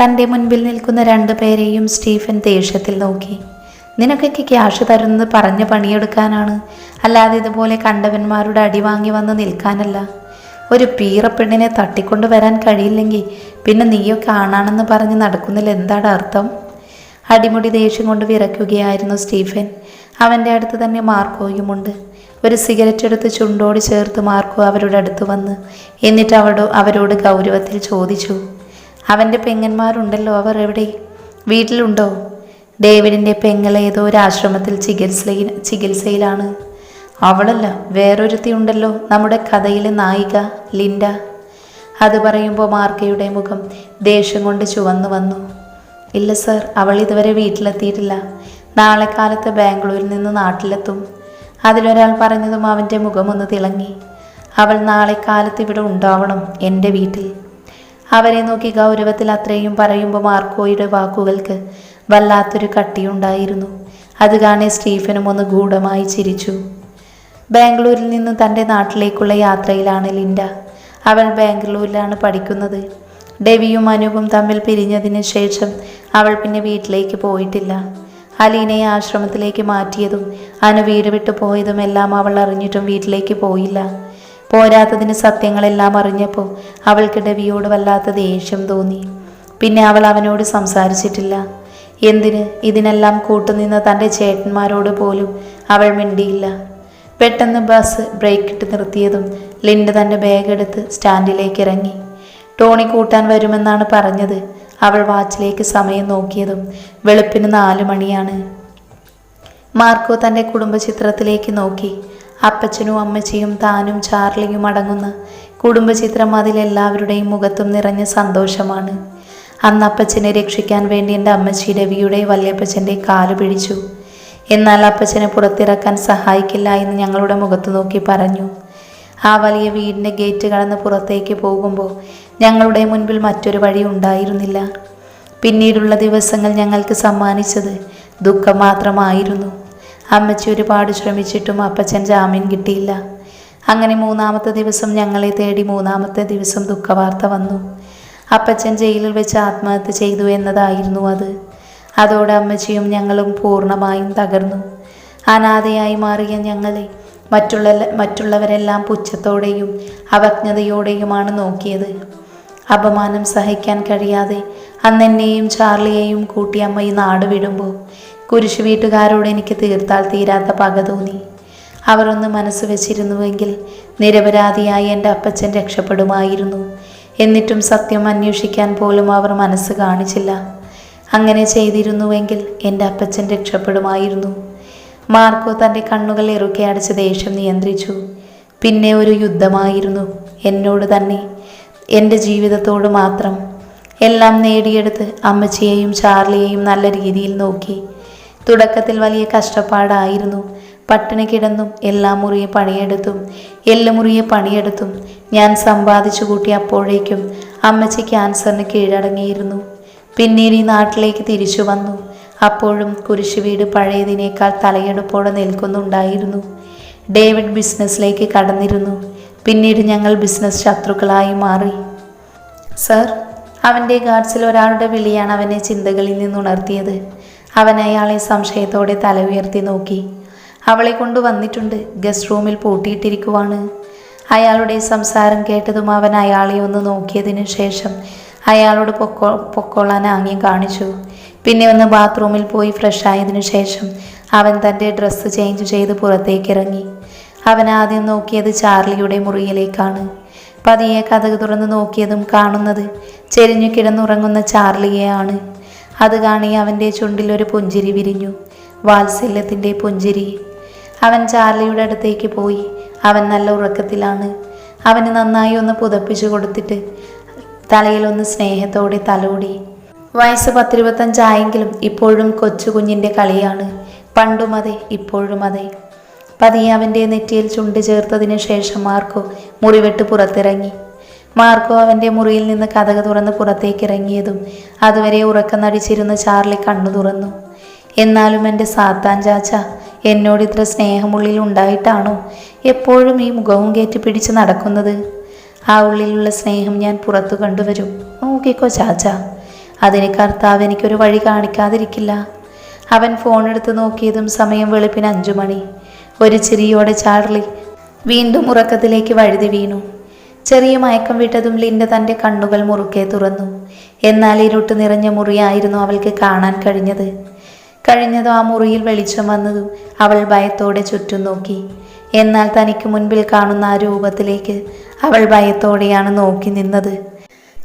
തന്റെ മുൻപിൽ നിൽക്കുന്ന രണ്ടു പേരെയും സ്റ്റീഫൻ ദേഷ്യത്തിൽ നോക്കി. നിനക്കൊക്കെ ക്യാഷ് തരുന്നത് പറഞ്ഞ് പണിയെടുക്കാനാണ്. അല്ലാതെ ഇതുപോലെ കണ്ടവന്മാരുടെ അടി വാങ്ങി വന്ന് നിൽക്കാനല്ല. ഒരു പീറപ്പെണ്ണിനെ തട്ടിക്കൊണ്ട് വരാൻ കഴിയില്ലെങ്കിൽ പിന്നെ നീയൊക്കെ ആണാണെന്ന് പറഞ്ഞ് നടക്കുന്നതിൽ എന്താണ് അർത്ഥം? അടിമുടി ദേഷ്യം കൊണ്ട് വിറയ്ക്കുകയായിരുന്നു സ്റ്റീഫൻ. അവന്റെ അടുത്ത് തന്നെ മാർക്കോയുമുണ്ട്. ഒരു സിഗരറ്റ് എടുത്ത് ചുണ്ടോട് ചേർത്ത് മാർക്കോ അവരുടെ അടുത്ത് വന്ന്. എന്നിട്ട് അവടോ അവരോട് ഗൗരവത്തിൽ ചോദിച്ചു. അവന്റെ പെങ്ങന്മാരുണ്ടല്ലോ അവർ എവിടെ? വീട്ടിലുണ്ടോ? ഡേവിഡിന്റെ പെങ്ങൾ ഏതോ ഒരു ആശ്രമത്തിൽ ചികിത്സയിൽ ചികിത്സയിലാണ്. അവളല്ല വേറൊരുത്തി ഉണ്ടല്ലോ നമ്മുടെ കഥയിലെ നായിക ലിൻഡ. അത് പറയുമ്പോൾ മാർക്കയുടെ മുഖം ദേഷ്യം കൊണ്ട് ചുവന്നു വന്നു. ഇല്ല സർ അവൾ ഇതുവരെ വീട്ടിലെത്തിയിട്ടില്ല. നാളെ കാലത്ത് ബാംഗ്ലൂരിൽ നിന്ന് നാട്ടിലെത്തും. അതിലൊരാൾ പറഞ്ഞതും അവന്റെ മുഖമൊന്ന് തിളങ്ങി. അവൾ നാളെ കാലത്ത് ഇവിടെ ഉണ്ടാവണം എന്റെ വീട്ടിൽ. അവരെ നോക്കി ഗൗരവത്തിൽ അത്രയും പറയുമ്പോൾ മാർക്കോയുടെ വാക്കുകൾക്ക് വല്ലാത്തൊരു കട്ടിയുണ്ടായിരുന്നു. അത് കാണെ സ്റ്റീഫനും ഒന്ന് ഗൂഢമായി ചിരിച്ചു. ബാംഗ്ലൂരിൽ നിന്ന് തന്റെ നാട്ടിലേക്കുള്ള യാത്രയിലാണ് ലിൻഡ. അവൾ ബാംഗ്ലൂരിലാണ് പഠിക്കുന്നത്. ഡെവിയും അനൂപും തമ്മിൽ പിരിഞ്ഞതിന് ശേഷം അവൾ പിന്നെ വീട്ടിലേക്ക് പോയിട്ടില്ല. അലീനയെ ആശ്രമത്തിലേക്ക് മാറ്റിയതും അനു വീട് വിട്ടു പോയതും എല്ലാം അവൾ അറിഞ്ഞിട്ടും വീട്ടിലേക്ക് പോയില്ല. പോരാത്തതിന് സത്യങ്ങളെല്ലാം അറിഞ്ഞപ്പോൾ അവൾക്ക് ഡെവിയോട് വല്ലാത്ത ദേഷ്യം തോന്നി. പിന്നെ അവൾ അവനോട് സംസാരിച്ചിട്ടില്ല. എന്തിന്? ഇതിനെല്ലാം കൂട്ടുനിന്ന തന്റെ ചേട്ടന്മാരോട് പോലും അവൾ മിണ്ടിയില്ല. പെട്ടെന്ന് ബസ് ബ്രേക്ക് ഇട്ട് നിർത്തിയതും ലിൻഡ് തന്റെ ബാഗ് എടുത്ത് സ്റ്റാൻഡിലേക്ക് ഇറങ്ങി. ടോണി കൂട്ടാൻ വരുമെന്നാണ് പറഞ്ഞത്. അവൾ വാച്ചിലേക്ക് സമയം നോക്കിയതും വെളുപ്പിന് നാലു മണിയാണ്. മാർക്കോ തന്റെ കുടുംബ ചിത്രത്തിലേക്ക് നോക്കി. അപ്പച്ചനും അമ്മച്ചിയും താനും ചാർലിയും അടങ്ങുന്ന കുടുംബചിത്രം അതിലെല്ലാവരുടെയും മുഖത്തും നിറഞ്ഞ സന്തോഷമാണ്. അന്ന് അപ്പച്ചനെ രക്ഷിക്കാൻ വേണ്ടി എന്റെ അമ്മച്ചി രവിയുടെ വല്യപ്പച്ചന്റെ കാൽ പിടിച്ചു എന്നാൽ അപ്പച്ചനെ പുറത്തിറക്കാൻ സഹായിക്കില്ല എന്ന് ഞങ്ങളുടെ മുഖത്ത് നോക്കി പറഞ്ഞു. ആ വലിയ വീടിന്റെ ഗേറ്റ് കടന്ന് പുറത്തേക്ക് പോകുമ്പോൾ ഞങ്ങളുടെ മുൻപിൽ മറ്റൊരു വഴി ഉണ്ടായിരുന്നില്ല. പിന്നീടുള്ള ദിവസങ്ങൾ ഞങ്ങൾക്ക് സമ്മാനിച്ചത് ദുഃഖം മാത്രമായിരുന്നു. അമ്മച്ചി ഒരുപാട് ശ്രമിച്ചിട്ടും അപ്പച്ചൻ ജാമ്യം കിട്ടിയില്ല. അങ്ങനെ മൂന്നാമത്തെ ദിവസം ഞങ്ങളെ തേടി മൂന്നാമത്തെ ദിവസം ദുഃഖവാർത്ത വന്നു. അപ്പച്ചൻ ജയിലിൽ വെച്ച് ആത്മഹത്യ ചെയ്തു എന്നതായിരുന്നു അത്. അതോടെ അമ്മച്ചിയും ഞങ്ങളും പൂർണമായും തകർന്നു. അനാഥയായി മാറിയ ഞങ്ങളെ മറ്റുള്ള മറ്റുള്ളവരെല്ലാം പുച്ഛത്തോടെയും അവജ്ഞതയോടെയുമാണ് നോക്കിയത്. അപമാനം സഹിക്കാൻ കഴിയാതെ അന്നെന്നെയും ചാർലിയെയും കൂട്ടി അമ്മ ഈ നാട് വിടുമ്പോൾ കുരിശു വീട്ടുകാരോട് എനിക്ക് തീർത്താൽ തീരാത്ത പക തോന്നി. അവർ ഒന്ന് മനസ്സ് വെച്ചിരുന്നുവെങ്കിൽ നിരപരാധിയായി എന്റെ അപ്പച്ചൻ രക്ഷപ്പെടുമായിരുന്നു. എന്നിട്ടും സത്യം അന്വേഷിക്കാൻ പോലും അവർ മനസ്സ് കാണിച്ചില്ല. അങ്ങനെ ചെയ്തിരുന്നുവെങ്കിൽ എന്റെ അപ്പച്ചൻ രക്ഷപ്പെടുമായിരുന്നു. മാർക്കോ തന്റെ കണ്ണുകൾ ഇറുക്കി അടച്ച് ദേഷ്യം നിയന്ത്രിച്ചു. പിന്നെ ഒരു യുദ്ധമായിരുന്നു. എന്നോട് തന്നെ എന്റെ ജീവിതത്തോട് മാത്രം. എല്ലാം നേടിയെടുത്ത് അമ്മച്ചിയെയും ചാർലിയെയും നല്ല രീതിയിൽ നോക്കി. തുടക്കത്തിൽ വലിയ കഷ്ടപ്പാടായിരുന്നു. പട്ടിണി കിടന്നും എല്ലാ മുറിയെ പണിയെടുത്തും എല്ലാ മുറിയെ പണിയെടുത്തും ഞാൻ സമ്പാദിച്ചു കൂട്ടി അപ്പോഴേക്കും അമ്മച്ചി ക്യാൻസറിന് കീഴടങ്ങിയിരുന്നു. പിന്നീട് ഈ നാട്ടിലേക്ക് തിരിച്ചു വന്നു. അപ്പോഴും കുരിശു വീട് പഴയതിനേക്കാൾ തലയെടുപ്പോടെ നിൽക്കുന്നുണ്ടായിരുന്നു. ഡേവിഡ് ബിസിനസ്സിലേക്ക് കടന്നിരുന്നു. പിന്നീട് ഞങ്ങൾ ബിസിനസ് ശത്രുക്കളായി മാറി. സർ അവന്റെ ഗാർഡ്സിൽ ഒരാളുടെ വിളിയാണ് അവനെ ചിന്തകളിൽ നിന്നുണർത്തിയത്. അവൻ അയാളെ സംശയത്തോടെ തല ഉയർത്തി നോക്കി. അവളെ കൊണ്ടു വന്നിട്ടുണ്ട് ഗസ്റ്റ് റൂമിൽ പൂട്ടിയിട്ടിരിക്കുവാണ്. അയാളുടെ സംസാരം കേട്ടതും അവൻ അയാളെ ഒന്ന് നോക്കിയതിന് ശേഷം അയാളോട് പൊക്കോ പൊക്കോളാൻ ആംഗ്യം കാണിച്ചു. പിന്നെ ഒന്ന് ബാത്റൂമിൽ പോയി ഫ്രഷ് ആയതിനു ശേഷം അവൻ തന്റെ ഡ്രസ്സ് ചേഞ്ച് ചെയ്ത് പുറത്തേക്ക് ഇറങ്ങി അവൻ ആദ്യം നോക്കിയത് ചാർലിയുടെ മുറിയിലേക്കാണ്. പതിയെ കഥക് തുറന്ന് നോക്കിയതും കാണുന്നത് ചെരിഞ്ഞു കിടന്നുറങ്ങുന്ന ചാർലിയെയാണ്. അത് കാണി അവന്റെ ചുണ്ടിൽ ഒരു പുഞ്ചിരി വിരിഞ്ഞു. വാത്സല്യത്തിന്റെ പുഞ്ചിരി. അവൻ ചാർലിയുടെ അടുത്തേക്ക് പോയി. അവൻ നല്ല ഉറക്കത്തിലാണ്. അവന് നന്നായി ഒന്ന് പുതപ്പിച്ചു കൊടുത്തിട്ട് തലയിൽ ഒന്ന് സ്നേഹത്തോടെ തലോടി. വയസ്സ് പത്തിരുപത്തഞ്ചായെങ്കിലും ഇപ്പോഴും കൊച്ചു കുഞ്ഞിന്റെ കളിയാണ്. പണ്ടും അതെ ഇപ്പോഴും അതെ. പതിയെ അവന്റെ നെറ്റിയിൽ ചുണ്ട് ചേർത്തതിന് ശേഷം മാർക്കോ മുറിവെട്ട് പുറത്തിറങ്ങി. മാർക്കോ അവന്റെ മുറിയിൽ നിന്ന് കഥക തുറന്ന് പുറത്തേക്ക് ഇറങ്ങിയതും അതുവരെ ഉറക്കം നടിച്ചിരുന്ന ചാർലി കണ്ണു തുറന്നു. എന്നാലും എന്റെ സാത്താൻ ചാച്ച എന്നോട് ഇത്ര സ്നേഹമുള്ളിൽ ഉണ്ടായിട്ടാണോ എപ്പോഴും ഈ മുഖവും കയറ്റി പിടിച്ച് നടക്കുന്നത്? ആ ഉള്ളിലുള്ള സ്നേഹം ഞാൻ പുറത്തു കണ്ടുവരും. നോക്കിക്കോ ചാച്ച അതിന് കർത്താവ് എനിക്കൊരു വഴി കാണിക്കാതിരിക്കില്ല. അവൻ ഫോൺ എടുത്ത് നോക്കിയതും സമയം വെളുപ്പിന് അഞ്ചു മണി ഒരു ചിരിയോടെ ചാർലി വീണ്ടും ഉറക്കത്തിലേക്ക് വഴുതി വീണു. ചെറിയ മയക്കം വിട്ടതും ലിൻഡ തന്റെ കണ്ണുകൾ മുറുക്കെ തുറന്നു. എന്നാൽ ഇരുട്ട് നിറഞ്ഞ മുറിയായിരുന്നു അവൾക്ക് കാണാൻ കഴിഞ്ഞത്. കഴിഞ്ഞതും ആ മുറിയിൽ വെളിച്ചം വന്നതും അവൾ ഭയത്തോടെ ചുറ്റും നോക്കി. എന്നാൽ തനിക്ക് മുൻപിൽ കാണുന്ന ആ രൂപത്തിലേക്ക് അവൾ ഭയത്തോടെയാണ് നോക്കി നിന്നത്.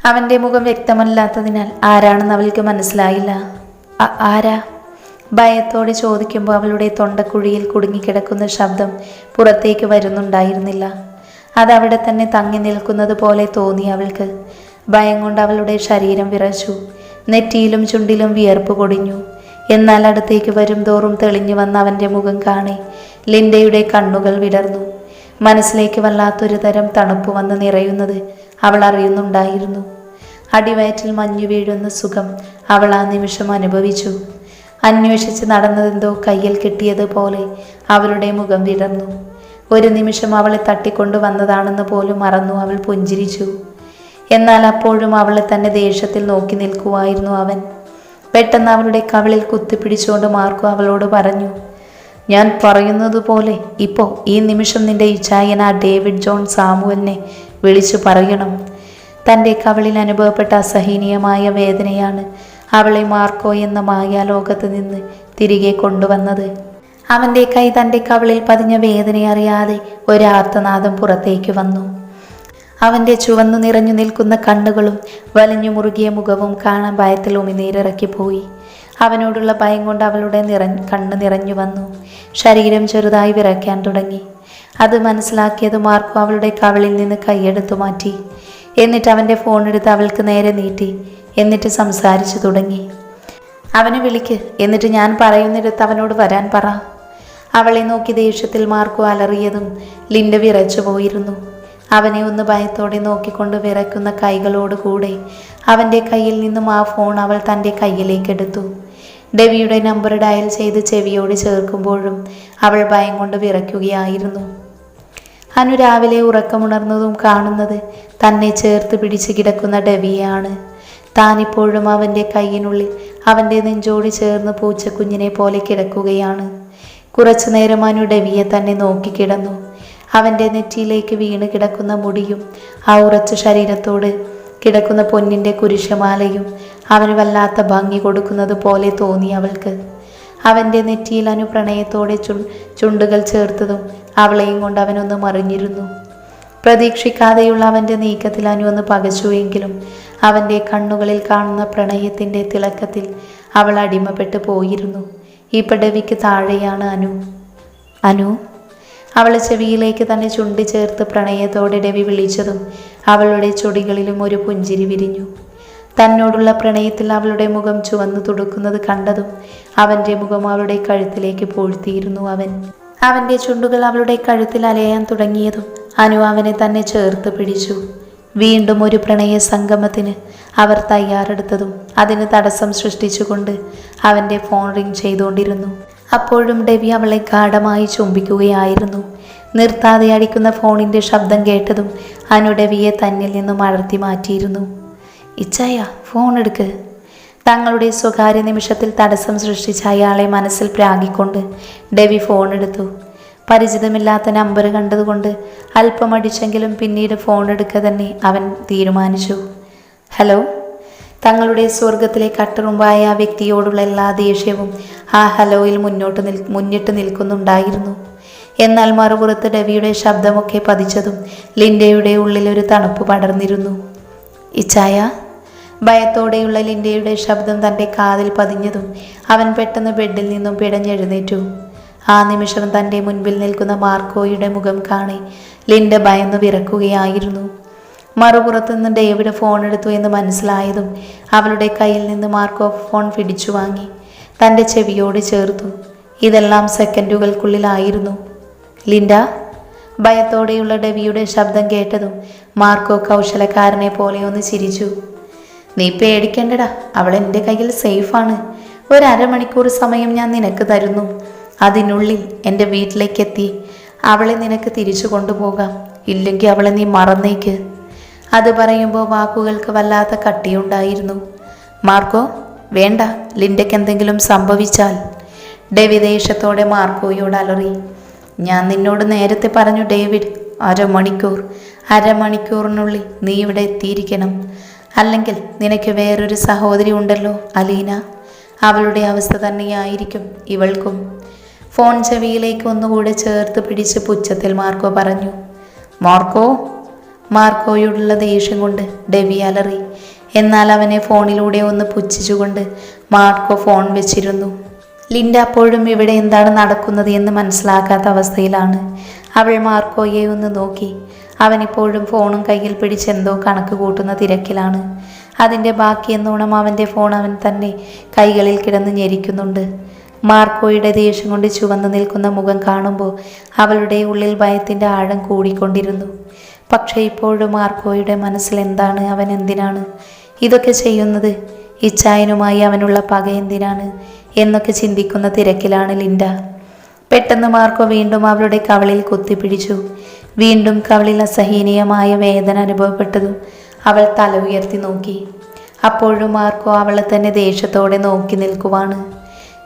അവന്റെ മുഖം വ്യക്തമല്ലാത്തതിനാൽ ആരാണെന്ന് അവൾക്ക് മനസ്സിലായില്ല. ആരാ? ഭയത്തോടെ ചോദിക്കുമ്പോൾ അവളുടെ തൊണ്ടക്കുഴിയിൽ കുടുങ്ങിക്കിടക്കുന്ന ശബ്ദം പുറത്തേക്ക് വരുന്നുണ്ടായിരുന്നില്ല. അതവിടെ തന്നെ തങ്ങി നിൽക്കുന്നത് പോലെ തോന്നി അവൾക്ക്. ഭയം കൊണ്ട് അവളുടെ ശരീരം വിറച്ചു. നെറ്റിയിലും ചുണ്ടിലും വിയർപ്പ് പൊടിഞ്ഞു. എന്നാൽ അടുത്തേക്ക് വരും തോറും തെളിഞ്ഞു വന്ന അവന്റെ മുഖം കാണി. ലിൻഡയുടെ കണ്ണുകൾ വിടർന്നു. മനസ്സിലേക്ക് വല്ലാത്തൊരു തരം തണുപ്പ് വന്ന് നിറയുന്നത് അവൾ അറിയുന്നുണ്ടായിരുന്നു. അടിവയറ്റിൽ മഞ്ഞു വീഴുന്ന സുഖം അവൾ ആ നിമിഷം അനുഭവിച്ചു. അന്വേഷിച്ച് നടന്നതെന്തോ കയ്യിൽ കിട്ടിയതുപോലെ അവരുടെ മുഖം വിടർന്നു. ഒരു നിമിഷം അവളെ തട്ടിക്കൊണ്ടു വന്നതാണെന്ന് പോലും മറന്നു. അവൾ പുഞ്ചിരിച്ചു. എന്നാൽ അപ്പോഴും അവളെ തന്നെ ദേഷ്യത്തിൽ നോക്കി നിൽക്കുമായിരുന്നു അവൻ. പെട്ടെന്ന് അവളുടെ കവിളിൽ കുത്തിപ്പിടിച്ചുകൊണ്ട് മാർക്കു അവളോട് പറഞ്ഞു ഞാൻ പറയുന്നത് പോലെ ഇപ്പോൾ ഈ നിമിഷം നിന്റെ ഇച്ഛായൻ ആ ഡേവിഡ് ജോൺ സാമുവലിനെ വിളിച്ചു പറയണം. തന്റെ കവിളിൽ അനുഭവപ്പെട്ട അസഹനീയമായ വേദനയാണ് അവളെ മാർക്കോ എന്ന മായാലോകത്ത് നിന്ന് തിരികെ കൊണ്ടുവന്നത്. അവന്റെ കൈ തന്റെ കവിളിൽ പതിഞ്ഞ വേദന അറിയാതെ ഒരാർത്തനാദം പുറത്തേക്ക് വന്നു. അവന്റെ ചുവന്നു നിറഞ്ഞു നിൽക്കുന്ന കണ്ണുകളും വലിഞ്ഞു മുറുകിയ മുഖവും കാണാൻ ഭയത്തിൽ ഉമിനീരിറക്കിപ്പോയി അവനോടുള്ള ഭയം കൊണ്ട് അവളുടെ നിറ കണ്ണ് നിറഞ്ഞു വന്നു. ശരീരം ചെറുതായി വിറയ്ക്കാൻ തുടങ്ങി. അത് മനസ്സിലാക്കിയത് മാർക്കോ അവളുടെ കവിളിൽ നിന്ന് കൈയെടുത്തു മാറ്റി. എന്നിട്ട് അവന്റെ ഫോൺ എടുത്ത് അവൾക്ക് നേരെ നീട്ടി. എന്നിട്ട് സംസാരിച്ചു തുടങ്ങി. അവനെ വിളിക്ക്. എന്നിട്ട് ഞാൻ പറയുന്നിടത്ത് അവനോട് വരാൻ പറ. അവളെ നോക്കി ദേഷ്യത്തിൽ മാർക്കു അലറിയതും ലിൻഡ വിറച്ചു പോയിരുന്നു. അവനെ ഒന്ന് ഭയത്തോടെ നോക്കിക്കൊണ്ട് വിറയ്ക്കുന്ന കൈകളോടുകൂടെ അവന്റെ കയ്യിൽ നിന്നും ആ ഫോൺ അവൾ തന്റെ കയ്യിലേക്കെടുത്തു. ഡെവിയുടെ നമ്പർ ഡയൽ ചെയ്ത് ചെവിയോട് ചേർക്കുമ്പോഴും അവൾ ഭയം കൊണ്ട് വിറയ്ക്കുകയായിരുന്നു. അനു രാവിലെ ഉറക്കമുണർന്നതും കാണുന്നത് തന്നെ ചേർത്ത് പിടിച്ച് കിടക്കുന്ന ഡെവിയാണ് താനിപ്പോഴും അവന്റെ കയ്യിനുള്ളിൽ അവന്റെ നെഞ്ചോട് ചേർന്ന് പൂച്ചക്കുഞ്ഞിനെ പോലെ കിടക്കുകയാണ്. കുറച്ചു നേരം അനു ഡെവിയെ തന്നെ നോക്കിക്കിടന്നു അവന്റെ നെറ്റിയിലേക്ക് വീണ് കിടക്കുന്ന മുടിയും ആ ഉറച്ച ശരീരത്തോട് കിടക്കുന്ന പൊന്നിന്റെ കുരിശമാലയും അവന് വല്ലാത്ത ഭംഗി കൊടുക്കുന്നത് പോലെ തോന്നി അവൾക്ക്. അവന്റെ നെറ്റിയിൽ അനു പ്രണയത്തോടെ ചു ചുണ്ടുകൾ ചേർത്തതും അവളെയും കൊണ്ട് അവനൊന്ന് മറിഞ്ഞിരുന്നു. പ്രതീക്ഷിക്കാതെയുള്ള അവന്റെ നീക്കത്തിൽ അനു ഒന്ന് പകച്ചുവെങ്കിലും അവന്റെ കണ്ണുകളിൽ കാണുന്ന പ്രണയത്തിന്റെ തിളക്കത്തിൽ അവൾ അടിമപ്പെട്ടു പോയിരുന്നു. ഈ പടവിക്ക് താഴെയാണ് അനു. അനു അവളെ ചെവിയിലേക്ക് തന്നെ ചുണ്ടി ചേർത്ത് പ്രണയത്തോടെ രവി വിളിച്ചതും അവളുടെ ചൊടികളിലും ഒരു പുഞ്ചിരി വിരിഞ്ഞു. തന്നോടുള്ള പ്രണയത്തിൽ അവളുടെ മുഖം ചുവന്നു തുടുക്കുന്നത് കണ്ടതും അവന്റെ മുഖം അവളുടെ കഴുത്തിലേക്ക് പൂഴ്ത്തിയിരുന്നു അവൻ. അവന്റെ ചുണ്ടുകൾ അവളുടെ കഴുത്തിൽ അലയാൻ തുടങ്ങിയതും അനു അവനെ തന്നെ ചേർത്ത് പിടിച്ചു. വീണ്ടും ഒരു പ്രണയ സംഗമത്തിന് അവർ തയ്യാറെടുത്തതും അതിന് തടസ്സം സൃഷ്ടിച്ചുകൊണ്ട് അവന്റെ ഫോൺ റിംഗ് ചെയ്തുകൊണ്ടിരുന്നു. അപ്പോഴും ഡെവി അവളെ ഗാഠമായി ചുംബിക്കുകയായിരുന്നു. നിർത്താതെ അടിക്കുന്ന ഫോണിന്റെ ശബ്ദം കേട്ടതും അനു ഡെവിയെ തന്നിൽ നിന്നും അടർത്തി മാറ്റിയിരുന്നു. ഇച്ചായ ഫോൺ എടുക്ക്. തങ്ങളുടെ സ്വകാര്യ നിമിഷത്തിൽ തടസ്സം സൃഷ്ടിച്ച അയാളെ മനസ്സിൽ പ്രാഗിക്കൊണ്ട് ഡെവി ഫോൺ എടുത്തു. പരിചിതമില്ലാത്ത നമ്പർ കണ്ടതുകൊണ്ട് അല്പം അടിച്ചെങ്കിലും പിന്നീട് ഫോൺ എടുക്കുക തന്നെ അവൻ തീരുമാനിച്ചു. ഹലോ? തങ്ങളുടെ സ്വർഗത്തിലെ കട്ടറുമ്പായ ആ വ്യക്തിയോടുള്ള എല്ലാ ദേഷ്യവും ആ ഹലോയിൽ മുന്നോട്ട് നിൽ മുന്നിട്ട് നിൽക്കുന്നുണ്ടായിരുന്നു. എന്നാൽ മറുപുറത്ത് ഡവിയുടെ ശബ്ദമൊക്കെ പതിച്ചതും ലിൻഡയുടെ ഉള്ളിൽ ഒരു തണുപ്പ് പടർന്നിരുന്നു. ഇച്ചായ? ഭയത്തോടെയുള്ള ലിൻഡയുടെ ശബ്ദം തന്റെ കാതിൽ പതിഞ്ഞതും അവൻ പെട്ടെന്ന് ബെഡിൽ നിന്നും പിടഞ്ഞെഴുന്നേറ്റു. ആ നിമിഷം തന്റെ മുൻപിൽ നിൽക്കുന്ന മാർക്കോയുടെ മുഖം കാണി ലിൻഡ ഭയന്നു വിറക്കുകയായിരുന്നു. മറുപുറത്തു നിന്ന് ഡേവിഡ് ഫോൺ എടുത്തു എന്ന് മനസ്സിലായതും അവളുടെ കയ്യിൽ നിന്ന് മാർക്കോ ഫോൺ പിടിച്ചു വാങ്ങി തന്റെ ചെവിയോട് ചേർത്തു. ഇതെല്ലാം സെക്കൻഡുകൾക്കുള്ളിലായിരുന്നു. ലിൻഡ ഭയത്തോടെയുള്ള ഡെവിയുടെ ശബ്ദം കേട്ടതും മാർക്കോ കൗശലക്കാരനെ പോലെ ഒന്ന് ചിരിച്ചു. നീ പേടിക്കേണ്ടടാ അവൾ എന്റെ കയ്യിൽ സേഫാണ്. ഒരു അരമണിക്കൂർ സമയം ഞാൻ നിനക്ക് തരുന്നു. അതിനുള്ളിൽ എന്റെ വീട്ടിലേക്കെത്തി. അവളെ നിനക്ക് തിരിച്ചു കൊണ്ടുപോകാം. ഇല്ലെങ്കിൽ അവളെ നീ മറന്നേക്ക്. അത് പറയുമ്പോൾ വാക്കുകൾക്ക് വല്ലാത്ത കട്ടിയുണ്ടായിരുന്നു. മാർക്കോ വേണ്ട. ലിൻഡയ്ക്ക് എന്തെങ്കിലും സംഭവിച്ചാൽ. ഡേവിഡ് ദേഷ്യത്തോടെ മാർക്കോയോട് അലറി. ഞാൻ നിന്നോട് നേരത്തെ പറഞ്ഞു ഡേവിഡ് അരമണിക്കൂർ. അരമണിക്കൂറിനുള്ളിൽ നീ ഇവിടെ എത്തിയിരിക്കണം. അല്ലെങ്കിൽ നിനക്ക് വേറൊരു സഹോദരി ഉണ്ടല്ലോ അലീന. അവളുടെ അവസ്ഥ തന്നെയായിരിക്കും ഇവൾക്കും. ഫോൺ ചെവിയിലേക്ക് ഒന്നുകൂടെ ചേർത്ത് പിടിച്ച് പുച്ഛത്തിൽ മാർക്കോ പറഞ്ഞു മാർക്കോ മാർക്കോയോടുള്ള ദേഷ്യം കൊണ്ട് ഡെവി അലറി. എന്നാൽ അവനെ ഫോണിലൂടെ ഒന്ന് പുച്ഛിച്ചുകൊണ്ട് മാർക്കോ ഫോൺ വെച്ചിരുന്നു. ലിൻഡ അപ്പോഴും ഇവിടെ എന്താണ് നടക്കുന്നത് എന്ന് മനസ്സിലാക്കാത്ത അവസ്ഥയിലാണ്. അവൾ മാർക്കോയെ ഒന്ന് നോക്കി. അവനിപ്പോഴും ഫോണും കയ്യിൽ പിടിച്ച് എന്തോ കണക്ക് കൂട്ടുന്ന തിരക്കിലാണ്. അതിന്റെ ബാക്കി എന്നോണം അവന്റെ ഫോൺ അവൻ തന്നെ കൈകളിൽ കിടന്ന് ഞെരിക്കുന്നുണ്ട്. മാർക്കോയുടെ ദേഷ്യം കൊണ്ട് ചുവന്നു നിൽക്കുന്ന മുഖം കാണുമ്പോൾ അവളുടെ ഉള്ളിൽ ഭയത്തിന്റെ ആഴം കൂടിക്കൊണ്ടിരുന്നു. പക്ഷേ ഇപ്പോഴും മാർക്കോയുടെ മനസ്സിൽ എന്താണ്? അവൻ എന്തിനാണ്? ഇതൊക്കെ ചെയ്യുന്നത്? ഇച്ചായനുമായി അവനുള്ള പക എന്തിനാണ്? എന്നൊക്കെ ചിന്തിക്കുന്ന തിരക്കിലാണ് ലിൻഡ. പെട്ടെന്ന് മാർക്കോ വീണ്ടും അവളുടെ കവളിൽ കുത്തിപ്പിടിച്ചു. വീണ്ടും കവളിൽ അസഹനീയമായ വേദന അനുഭവപ്പെട്ടതും അവൾ തല ഉയർത്തി നോക്കി. അപ്പോഴും മാർക്കോ അവളെ തന്നെ ദേഷ്യത്തോടെ നോക്കി നിൽക്കുവാണ്.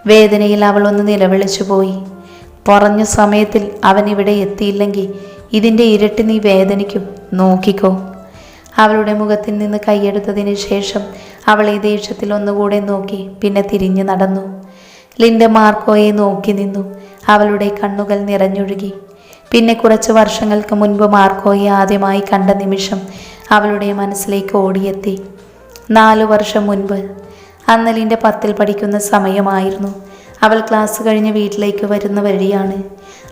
വേദനയിൽ അവൾ ഒന്ന് നിലവിളിച്ചു പോയി. പറഞ്ഞ സമയത്തിൽ അവൻ ഇവിടെ എത്തിയില്ലെങ്കിൽ ഇതിന്റെ ഇരട്ടി നീ വേദനിക്കും. നോക്കിക്കോ. അവളുടെ മുഖത്തിൽ നിന്ന് കൈയെടുത്തതിന് ശേഷം അവൾ ഈ ദേഷ്യത്തിൽ ഒന്നുകൂടെ നോക്കി പിന്നെ തിരിഞ്ഞു നടന്നു. ലിൻഡ മാർക്കോയെ നോക്കി നിന്നു. അവളുടെ കണ്ണുകൾ നിറഞ്ഞൊഴുകി. പിന്നെ കുറച്ച് വർഷങ്ങൾക്ക് മുൻപ് മാർക്കോയെ ആദ്യമായി കണ്ട നിമിഷം അവളുടെ മനസ്സിലേക്ക് ഓടിയെത്തി. നാലു വർഷം മുൻപ് അന്ന് ലിന്റെ പത്തിൽ പഠിക്കുന്ന സമയമായിരുന്നു. അവൾ ക്ലാസ് കഴിഞ്ഞ് വീട്ടിലേക്ക് വരുന്ന വഴിയാണ്.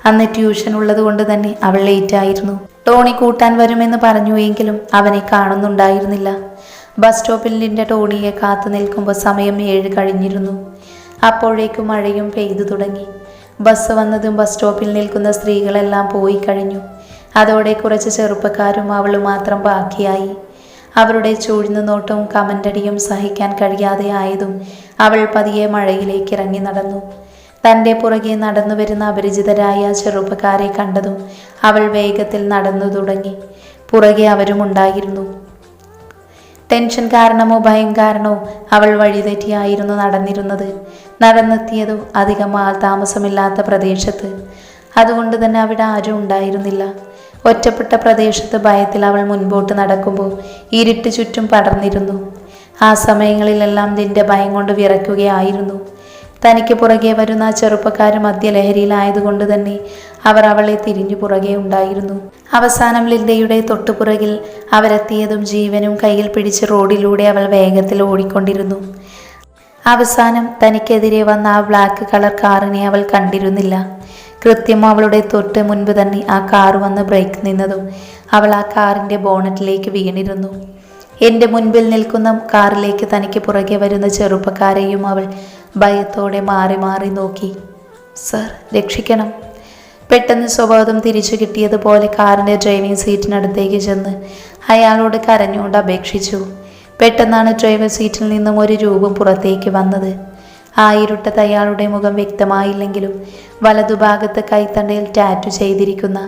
അന്ന് ട്യൂഷൻ ഉള്ളത് കൊണ്ട് തന്നെ അവൾ ലേറ്റായിരുന്നു ടോണി കൂട്ടാൻ വരുമെന്ന് പറഞ്ഞു എങ്കിലും അവനെ കാണുന്നുണ്ടായിരുന്നില്ല. ബസ് സ്റ്റോപ്പിൽ നിന്റെ ടോണിയെ കാത്തു നിൽക്കുമ്പോൾ സമയം ഏഴ് കഴിഞ്ഞിരുന്നു. അപ്പോഴേക്കും മഴയും പെയ്തു തുടങ്ങി. ബസ് വന്നതും ബസ് സ്റ്റോപ്പിൽ നിൽക്കുന്ന സ്ത്രീകളെല്ലാം പോയി കഴിഞ്ഞു. അതോടെ കുറച്ച് ചെറുപ്പക്കാരും അവളും മാത്രം ബാക്കിയായി. അവരുടെ ചൂഴ്ന്ന നോട്ടവും കമന്റടിയും സഹിക്കാൻ കഴിയാതെ ആയതും അവൾ പതിയെ മഴയിലേക്ക് ഇറങ്ങി നടന്നു. തന്റെ പുറകെ നടന്നു വരുന്ന അപരിചിതരായ ചെറുപ്പക്കാരെ കണ്ടതും അവൾ വേഗത്തിൽ നടന്നു തുടങ്ങി. പുറകെ അവരും ഉണ്ടായിരുന്നു. ടെൻഷൻ കാരണമോ ഭയം കാരണമോ അവൾ വഴിതെറ്റിയായിരുന്നു നടന്നിരുന്നത്. നടന്നെത്തിയതും അധികം താമസമില്ലാത്ത പ്രദേശത്ത്. അതുകൊണ്ട് തന്നെ അവിടെ ആരും ഉണ്ടായിരുന്നില്ല. ഒറ്റപ്പെട്ട പ്രദേശത്ത് ഭയത്തിൽ അവൾ മുൻപോട്ട് നടക്കുമ്പോൾ ഇരുട്ട് ചുറ്റും പടർന്നിരുന്നു. ആ സമയങ്ങളിലെല്ലാം നിന്റെ ഭയം കൊണ്ട് വിറയ്ക്കുകയായിരുന്നു. തനിക്ക് പുറകെ വരുന്ന ആ ചെറുപ്പക്കാർ മദ്യലഹരിയിലായതുകൊണ്ട് തന്നെ അവർ അവളെ തിരിഞ്ഞു പുറകെ ഉണ്ടായിരുന്നു. അവസാനം ലിൻഡയുടെ തൊട്ടുപുറകിൽ അവരെത്തിയതും ജീവനും കയ്യിൽ പിടിച്ച് റോഡിലൂടെ അവൾ വേഗത്തിൽ ഓടിക്കൊണ്ടിരുന്നു. അവസാനം തനിക്കെതിരെ വന്ന ആ ബ്ലാക്ക് കളർ കാറിനെ അവൾ കണ്ടിരുന്നില്ല. കൃത്യം അവളുടെ തൊട്ട് മുൻപ് തന്നെ ആ കാർ വന്ന് ബ്രേക്ക് നിന്നതും അവൾ ആ കാറിന്റെ ബോണറ്റിലേക്ക് വീണിരുന്നു. എന്റെ മുൻപിൽ നിൽക്കുന്ന കാറിലേക്ക് തനിക്ക് പുറകെ വരുന്ന ചെറുപ്പക്കാരെയും അവൾ ഭയത്തോടെ മാറി മാറി നോക്കി. സർ രക്ഷിക്കണം. പെട്ടെന്ന് സ്വബോധം തിരിച്ചു കിട്ടിയതുപോലെ കാറിന്റെ ഡ്രൈവിംഗ് സീറ്റിനടുത്തേക്ക് ചെന്ന് അയാളോട് കരഞ്ഞുകൊണ്ട് അപേക്ഷിച്ചു. പെട്ടെന്നാണ് ഡ്രൈവർ സീറ്റിൽ നിന്നും ഒരു രൂപം പുറത്തേക്ക് വന്നത്. ആ ഇരുട്ടത്ത് അയാളുടെ മുഖം വ്യക്തമായില്ലെങ്കിലും വലതുഭാഗത്ത് കൈത്തണ്ടയിൽ ടാറ്റു ചെയ്തിരിക്കുന്ന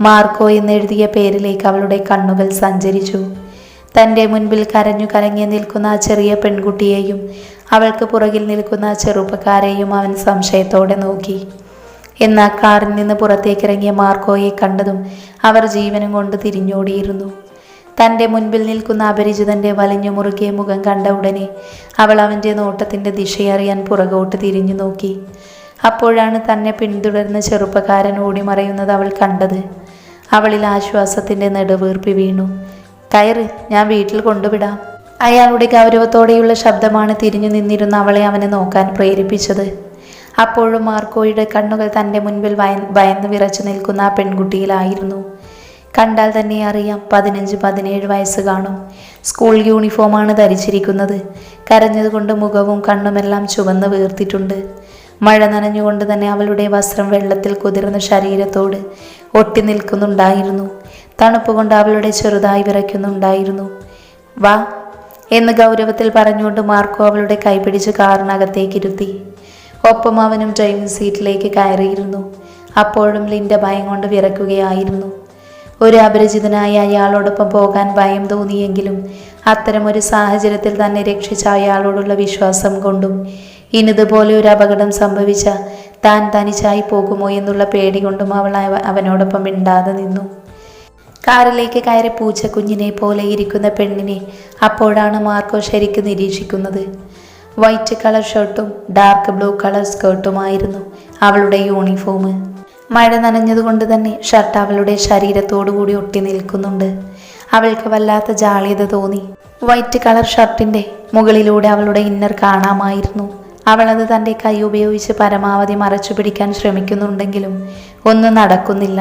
മാർക്കോ എന്നെഴുതിയ പേരിലേക്ക് അവളുടെ കണ്ണുകൾ സഞ്ചരിച്ചു. തന്റെ മുൻപിൽ കരഞ്ഞു കലങ്ങി നിൽക്കുന്ന ആ ചെറിയ പെൺകുട്ടിയെയും അവൾക്ക് പുറകിൽ നിൽക്കുന്ന ആ ചെറുപ്പക്കാരെയും അവൻ സംശയത്തോടെ നോക്കി. എന്നാൽ കാറിൽ നിന്ന് പുറത്തേക്കിറങ്ങിയ മാർക്കോയെ കണ്ടതും അവർ ജീവനും കൊണ്ട് തിരിഞ്ഞോടിയിരുന്നു. തന്റെ മുൻപിൽ നിൽക്കുന്ന അപരിചിതന്റെ വലിഞ്ഞു മുറുകിയ മുഖം കണ്ട ഉടനെ അവൾ അവന്റെ നോട്ടത്തിന്റെ ദിശയറിയാൻ പുറകോട്ട് തിരിഞ്ഞു നോക്കി. അപ്പോഴാണ് തന്നെ പിന്തുടരുന്ന ചെറുപ്പക്കാരൻ ഓടിമറയുന്നത് അവൾ കണ്ടത്. അവളിൽ ആശ്വാസത്തിന്റെ നെടുവീർപ്പി വീണു. കയറ് ഞാൻ വീട്ടിൽ കൊണ്ടുവിടാം. അയാളുടെ ഗൗരവത്തോടെയുള്ള ശബ്ദമാണ് തിരിഞ്ഞു നിന്നിരുന്ന അവളെ അവനെ നോക്കാൻ പ്രേരിപ്പിച്ചത്. അപ്പോഴും മാർക്കോയുടെ കണ്ണുകൾ തന്റെ മുൻപിൽ ഭയ ഭയന്ന് വിറച്ചു നിൽക്കുന്ന ആ പെൺകുട്ടിയിലായിരുന്നു. കണ്ടാൽ തന്നെ അറിയാം പതിനഞ്ച് പതിനേഴ് വയസ്സ് കാണും. സ്കൂൾ യൂണിഫോമാണ് ധരിച്ചിരിക്കുന്നത്. കരഞ്ഞതുകൊണ്ട് മുഖവും കണ്ണുമെല്ലാം ചുവന്ന് വീർത്തിട്ടുണ്ട്. മഴ നനഞ്ഞുകൊണ്ട് തന്നെ അവളുടെ വസ്ത്രം വെള്ളത്തിൽ കുതിർന്ന ശരീരത്തോട് ഒട്ടി നിൽക്കുന്നുണ്ടായിരുന്നു. തണുപ്പ് കൊണ്ട് അവളുടെ ചെറുതായി വിറയ്ക്കുന്നുണ്ടായിരുന്നു. വാ എന്ന് ഗൗരവത്തിൽ പറഞ്ഞുകൊണ്ട് മാർക്കോ അവളുടെ കൈപിടിച്ച് കാറിനകത്തേക്ക് ഇരുത്തി. ഒപ്പം അവനും ഡ്രൈവിംഗ് സീറ്റിലേക്ക് കയറിയിരുന്നു. അപ്പോഴും ലിന്റെ ഭയം കൊണ്ട് വിറയ്ക്കുകയായിരുന്നു. ഒരു അപരിചിതനായ അയാളോടൊപ്പം പോകാൻ ഭയം തോന്നിയെങ്കിലും അത്തരമൊരു സാഹചര്യത്തിൽ തന്നെ രക്ഷിച്ച അയാളോടുള്ള വിശ്വാസം കൊണ്ടും ഇനിതുപോലെ ഒരു അപകടം സംഭവിച്ച താൻ തനിച്ചായി പോകുമോ എന്നുള്ള പേടി കൊണ്ടും അവൾ അവനോടൊപ്പം മിണ്ടാതെ നിന്നു. കാറിലേക്ക് കയറി പൂച്ചക്കുഞ്ഞിനെ പോലെ ഇരിക്കുന്ന പെണ്ണിനെ അപ്പോഴാണ് മാർക്കോ ശരിക്കും നിരീക്ഷിക്കുന്നത്. വൈറ്റ് കളർ ഷർട്ടും ഡാർക്ക് ബ്ലൂ കളർ സ്കേർട്ടുമായിരുന്നു അവളുടെ യൂണിഫോം. മഴ നനഞ്ഞതുകൊണ്ട് തന്നെ ഷർട്ട് അവളുടെ ശരീരത്തോടുകൂടി ഒട്ടി നിൽക്കുന്നുണ്ട്. അവൾക്ക് വല്ലാത്ത ജാളിയത തോന്നി. വൈറ്റ് കളർ ഷർട്ടിന്റെ മുകളിലൂടെ അവളുടെ ഇന്നർ കാണാമായിരുന്നു. അവളത് തന്റെ കൈ ഉപയോഗിച്ച് പരമാവധി മറച്ചു പിടിക്കാൻ ശ്രമിക്കുന്നുണ്ടെങ്കിലും ഒന്നും നടക്കുന്നില്ല.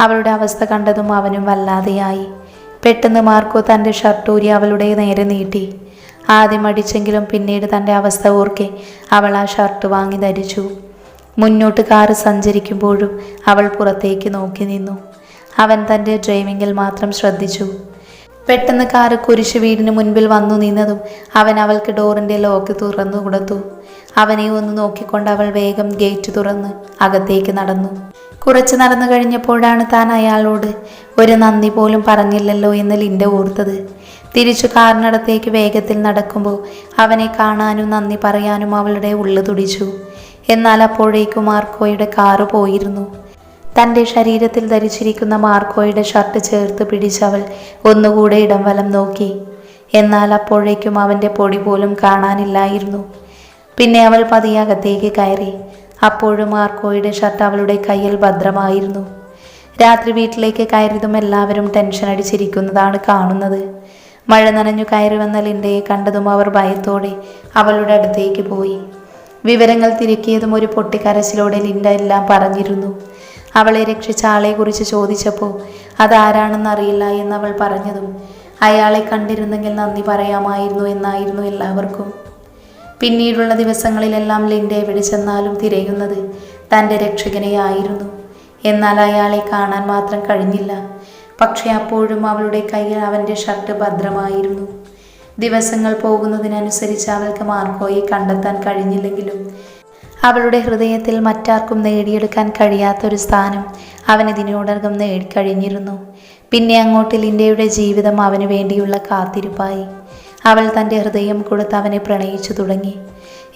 അവളുടെ അവസ്ഥ കണ്ടതും അവനും വല്ലാതെയായി. പെട്ടെന്ന് മാർക്കോ തന്റെ ഷർട്ടൂരി അവളുടെ നേരെ നീട്ടി. ആദ്യം അടിച്ചെങ്കിലും പിന്നീട് തന്റെ അവസ്ഥ ഓർക്കെ അവൾ ആ ഷർട്ട് വാങ്ങി ധരിച്ചു. മുന്നോട്ട് കാറ് സഞ്ചരിക്കുമ്പോഴും അവൾ പുറത്തേക്ക് നോക്കി നിന്നു. അവൻ തന്റെ ഡ്രൈവിങ്ങിൽ മാത്രം ശ്രദ്ധിച്ചു. പെട്ടെന്ന് കാറ് കുരിശ് വീടിന് മുൻപിൽ വന്നു നിന്നതും അവൻ അവൾക്ക് ഡോറിന്റെ ലോക്ക് തുറന്നു കൊടുത്തു. അവനെ ഒന്ന് നോക്കിക്കൊണ്ട് അവൾ വേഗം ഗേറ്റ് തുറന്ന് അകത്തേക്ക് നടന്നു. കുറച്ച് നടന്നു കഴിഞ്ഞപ്പോഴാണ് താൻ അയാളോട് ഒരു നന്ദി പോലും പറഞ്ഞില്ലല്ലോ എന്ന് ലിൻഡ ഓർത്തത്. തിരിച്ചു കാറിനടത്തേക്ക് വേഗത്തിൽ നടക്കുമ്പോൾ അവനെ കാണാനും നന്ദി പറയാനും അവളുടെ ഉള്ളു തുടിച്ചു. എന്നാൽ അപ്പോഴേക്കും മാർക്കോയുടെ കാറ് പോയിരുന്നു. തന്റെ ശരീരത്തിൽ ധരിച്ചിരിക്കുന്ന മാർക്കോയുടെ ഷർട്ട് ചേർത്ത് പിടിച്ചവൾ ഒന്നുകൂടെ ഇടം വലം നോക്കി. എന്നാൽ അപ്പോഴേക്കും അവന്റെ പൊടി പോലും കാണാനില്ലായിരുന്നു. പിന്നെ അവൾ പതിയകത്തേക്ക് കയറി. അപ്പോഴും മാർക്കോയുടെ ഷർട്ട് അവളുടെ കയ്യിൽ ഭദ്രമായിരുന്നു. രാത്രി വീട്ടിലേക്ക് കയറിയതും എല്ലാവരും ടെൻഷൻ അടിച്ചിരിക്കുന്നതാണ് കാണുന്നത്. മഴ നനഞ്ഞു കയറി വന്ന ലിൻഡയെ കണ്ടതും അവർ ഭയത്തോടെ അവളുടെ അടുത്തേക്ക് പോയി. വിവരങ്ങൾ തിരക്കിയതും ഒരു പൊട്ടിക്കരച്ചിലോടെ ലിൻഡ എല്ലാം പറഞ്ഞിരുന്നു. അവളെ രക്ഷിച്ച ആളെക്കുറിച്ച് ചോദിച്ചപ്പോൾ അതാരാണെന്നറിയില്ല എന്നവൾ പറഞ്ഞതും അയാളെ കണ്ടിരുന്നെങ്കിൽ നന്ദി പറയാമായിരുന്നു എന്നായിരുന്നു എല്ലാവർക്കും. പിന്നീടുള്ള ദിവസങ്ങളിലെല്ലാം ലിൻഡ എവിടെ ചെന്നാലും തിരയുന്നത് തന്റെ രക്ഷകനെയായിരുന്നു. എന്നാൽ അയാളെ കാണാൻ മാത്രം കഴിഞ്ഞില്ല. പക്ഷെ അപ്പോഴും അവളുടെ കയ്യിൽ അവന്റെ ഷർട്ട് ഭദ്രമായിരുന്നു. ദിവസങ്ങൾ പോകുന്നതിനനുസരിച്ച് അവൾക്ക് മാർക്കോയെ കണ്ടെത്താൻ കഴിഞ്ഞില്ലെങ്കിലും അവളുടെ ഹൃദയത്തിൽ മറ്റാർക്കും നേടിയെടുക്കാൻ കഴിയാത്തൊരു സ്ഥാനം അവൻ ഇതിനോടകം നേടിക്കഴിഞ്ഞിരുന്നു. പിന്നെ അങ്ങോട്ട് ലിൻഡയുടെ ജീവിതം അവന് വേണ്ടിയുള്ള കാത്തിരിപ്പായി. അവൾ തന്റെ ഹൃദയം കൊടുത്ത് അവനെ പ്രണയിച്ചു തുടങ്ങി.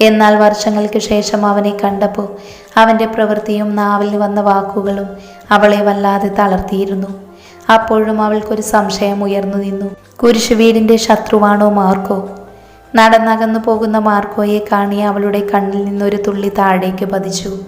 എന്നാൽ വർഷങ്ങൾക്ക് ശേഷം അവനെ കണ്ടപ്പോൾ അവന്റെ പ്രവൃത്തിയും നാവിൽ വന്ന വാക്കുകളും അവളെ വല്ലാതെ തളർത്തിയിരുന്നു. അപ്പോഴും അവൾക്കൊരു സംശയം ഉയർന്നു നിന്നു. കുരിശു വീടിന്റെ ശത്രുവാണോ മാർക്കോ? നടന്നകന്നു പോകുന്ന മാർക്കോയെ കാണി അവളുടെ കണ്ണിൽ നിന്നൊരു തുള്ളി താഴേക്ക് പതിച്ചു.